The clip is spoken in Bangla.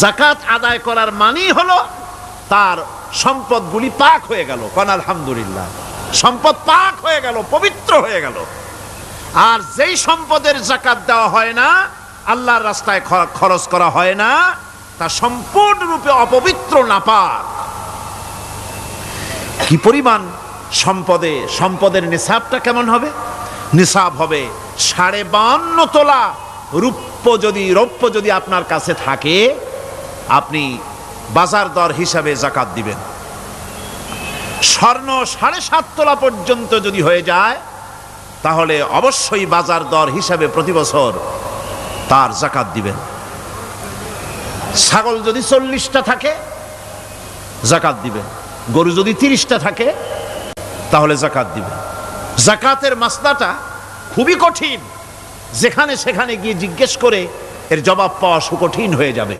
জাকাত আদায় করার মানেই হলো তার সম্পদগুলি পাক হয়ে গেল। কন আলহামদুলিল্লাহ। সম্পদ পাক হয়ে গেল, পবিত্র হয়ে গেল। আর যেই সম্পদের জাকাত দেওয়া হয় না, আল্লাহর রাস্তায় খরচ করা হয় না, তা সম্পূর্ণরূপে অপবিত্র, নাপাক। কি পরিমাণ সম্পদে, সম্পদের নিসাবটা কেমন হবে? নিসাব হবে সাড়ে বান্ন তোলা রূপ্য যদি, রৌপ্য যদি আপনার কাছে থাকে আপনি বাজার দর হিসাবে জাকাত দিবেন। স্বর্ণ সাড়ে সাত তোলা পর্যন্ত যদি হয়ে যায়, তাহলে অবশ্যই বাজার দর হিসাবে প্রতি বছর তার জাকাত দিবেন। ছাগল যদি চল্লিশটা থাকে, জাকাত দিবেন। গরু যদি তিরিশটা থাকে, তাহলে জাকাত দিবেন। জাকাতের মাসলাটা খুবই কঠিন। যেখানে সেখানে গিয়ে জিজ্ঞেস করে এর জবাব পাওয়া সুকঠিন হয়ে যাবে।